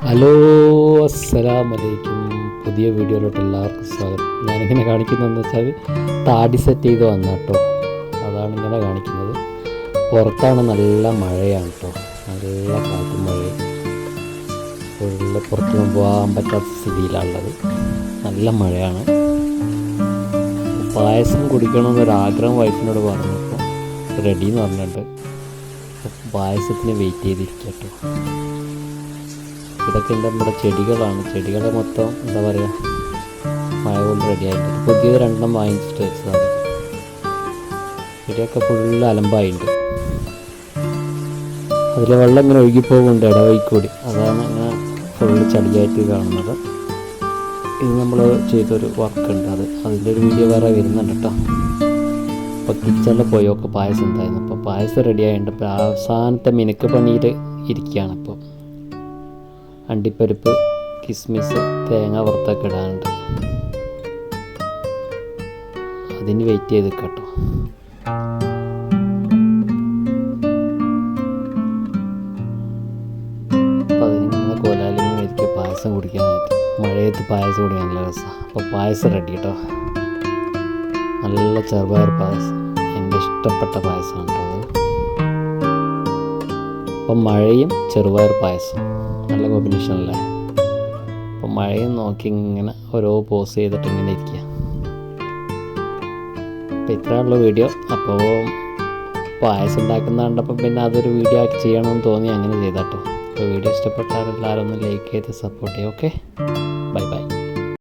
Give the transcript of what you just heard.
Hello അസ്സലാം വലൈക്കും പുതിയ വീഡിയോയിലോട്ട് എല്ലാവർക്കും സ്വാഗതം. ഞാനിങ്ങനെ കാണിക്കുന്നതെന്ന് വെച്ചാൽ താടി സെറ്റ് ചെയ്ത് വന്ന കേട്ടോ അതാണ് ഇങ്ങനെ കാണിക്കുന്നത്. പുറത്താണ് നല്ല മഴയാണ് കേട്ടോ നല്ല കാറ്റും മഴയും ഫുള്ള് പുറത്തൊന്നും പോകാൻ പറ്റാത്ത സ്ഥിതിയിലാണുള്ളത് നല്ല മഴയാണ്. പായസം കുടിക്കണമെന്നൊരാഗ്രഹം വൈഫിനോട് പറഞ്ഞപ്പോൾ റെഡി എന്ന് പറഞ്ഞിട്ടുണ്ട്. പായസത്തിന് വെയിറ്റ് ചെയ്തിരിക്കുക കേട്ടോ ഇതൊക്കെ നമ്മുടെ ചെടികളാണ്. ചെടികളെ മൊത്തം എന്താ പറയുക മഴ കൊണ്ട് റെഡി ആയിട്ട് പുതിയത് രണ്ടെണ്ണം വാങ്ങിച്ചിട്ട് വെച്ചതാണ്. ചെടിയൊക്കെ ഫുള്ള് അലമ്പായിട്ടുണ്ട് അതിൽ വെള്ളം ഇങ്ങനെ ഒഴുകിപ്പോകുന്നുണ്ട് ഇടവഴിക്കൂടി. അതാണ് ഇങ്ങനെ ഫുള്ള് ചളിയായിട്ട് കാണുന്നത്. ഇത് നമ്മൾ ചെയ്തൊരു വർക്ക് ഉണ്ട് അത്. അതിന്റെ ഒരു വീഡിയോ വേറെ വരുന്നുണ്ട് കേട്ടോ അപ്പോൾ കിച്ചണിൽ പോയൊക്കെ പായസം ഉണ്ടായിരുന്നു അപ്പോൾ പായസം റെഡി അപ്പോൾ അവസാനത്തെ മിനുക്ക് പണിയിൽ ഇരിക്കുകയാണ് ഇപ്പോൾ അണ്ടിപ്പരിപ്പ് കിസ്മിസ് തേങ്ങ വറുത്തൊക്കെ ഇടാനുണ്ട്. അതിന് വെയിറ്റ് ചെയ്ത് കേട്ടോ മഴയത്ത് പായസം കുടിക്കാൻ നല്ല രസമാണ് അപ്പോൾ പായസം റെഡി കേട്ടോ നല്ല ചെറുപയർ പായസം. എന്റെ ഇഷ്ടപ്പെട്ട പായസമാണ് കേട്ടോ അപ്പം മഴയും ചെറുപയർ പായസം നല്ല കോമ്പിനേഷൻ അല്ലേ അപ്പം മഴയും നോക്കി ഇങ്ങനെ ഓരോ പോസ് ചെയ്തിട്ട് ഇങ്ങനെ ഇരിക്കുക അപ്പോൾ ഇത്രയുള്ള വീഡിയോ അപ്പോൾ പായസം ഉണ്ടാക്കുന്ന കണ്ടപ്പോൾ പിന്നെ അതൊരു വീഡിയോ ആക്കി ചെയ്യണമെന്ന് തോന്നി. അങ്ങനെ ചെയ്താട്ടോ. അപ്പോൾ വീഡിയോ ഇഷ്ടപ്പെട്ടാൽ എല്ലാവരും ഒന്ന് ലൈക്ക് ചെയ്ത് സപ്പോർട്ട് ചെയ്യും ഓക്കെ